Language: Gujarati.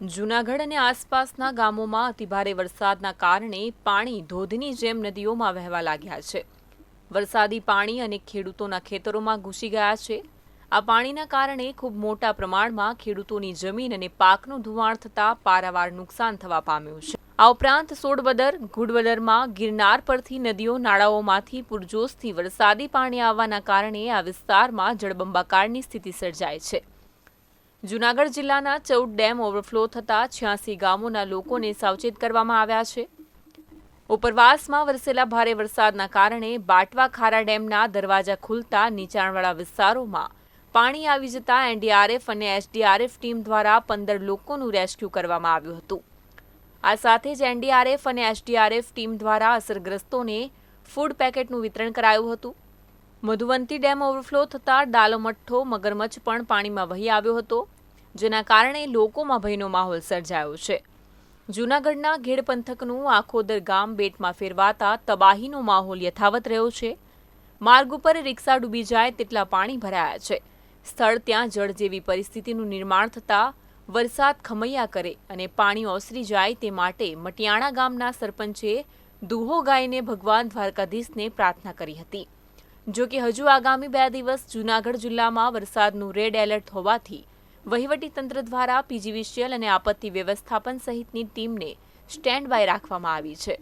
જૂનાગઢ અને આસપાસના ગામોમાં અતિભારે વરસાદના કારણે પાણી ધોધની જેમ નદીઓમાં વહેવા લાગ્યા છે. વરસાદી પાણી અને ખેડૂતોના ખેતરોમાં ઘૂસી ગયા છે. આ પાણીના કારણે ખૂબ મોટા પ્રમાણમાં ખેડૂતોની જમીન અને પાકનું ધોવાણ થતાં પારાવાર નુકસાન થવા પામ્યું છે. આ ઉપરાંત સોડબદર, ગુડબદરમાં, ગિરનાર પરથી નદીઓ નાળાઓમાંથી પૂરજોશથી વરસાદી પાણી આવવાના કારણે આ વિસ્તારમાં જળબંબાકારની સ્થિતિ સર્જાય છે. જૂનાગઢ જિલ્લાના ચૌદ ડેમ ઓવરફ્લો થતાં છ્યાસી ગામોના લોકોને સાવચેત કરવામાં આવ્યા છે. ઉપરવાસમાં વરસેલા ભારે વરસાદના કારણે બાટવા ખારા ડેમના દરવાજા ખુલતા નીચાણવાળા વિસ્તારોમાં પાણી આવી જતા એનડીઆરએફ અને એસડીઆરએફ ટીમ દ્વારા પંદર લોકોનું રેસ્ક્યુ કરવામાં આવ્યું હતું. આ સાથે જ એનડીઆરએફ અને એસડીઆરએફ ટીમ દ્વારા અસરગ્રસ્તોને ફૂડ પેકેટનું વિતરણ કરાયું હતું. મધુવંતી ડેમ ઓવરફ્લો થતાં ડાલોમઠ્ઠો મગરમચ્છ પણ પાણીમાં વહી આવ્યો હતો, જેના કારણે લોકોમાં ભયનો માહોલ સર્જાયો છે. જૂનાગઢના ઘેડ પંથકનું આખોદર ગામ બેટમાં ફેરવાતા તબાહીનો માહોલ યથાવત રહ્યો છે. માર્ગ ઉપર રિક્ષા ડૂબી જાય તેટલા પાણી ભરાયા છે. સ્થળ ત્યાં જળ જેવી પરિસ્થિતિનું નિર્માણ થતાં વરસાદ ખમૈયા કરે અને પાણી ઓસરી જાય તે માટે મટિયાણા ગામના સરપંચે દુહો ગાઈને ભગવાન દ્વારકાધીશને પ્રાર્થના કરી હતી. જો કે હજુ આગામી બે દિવસ જૂનાગઢ જિલ્લામાં વરસાદનું રેડ એલર્ટ હોવાથી વહીવટીતંત્ર દ્વારા પીજીવીસીએલ અને આપત્તિ વ્યવસ્થાપન સહિતની ટીમને સ્ટેન્ડ બાય રાખવામાં આવી છે.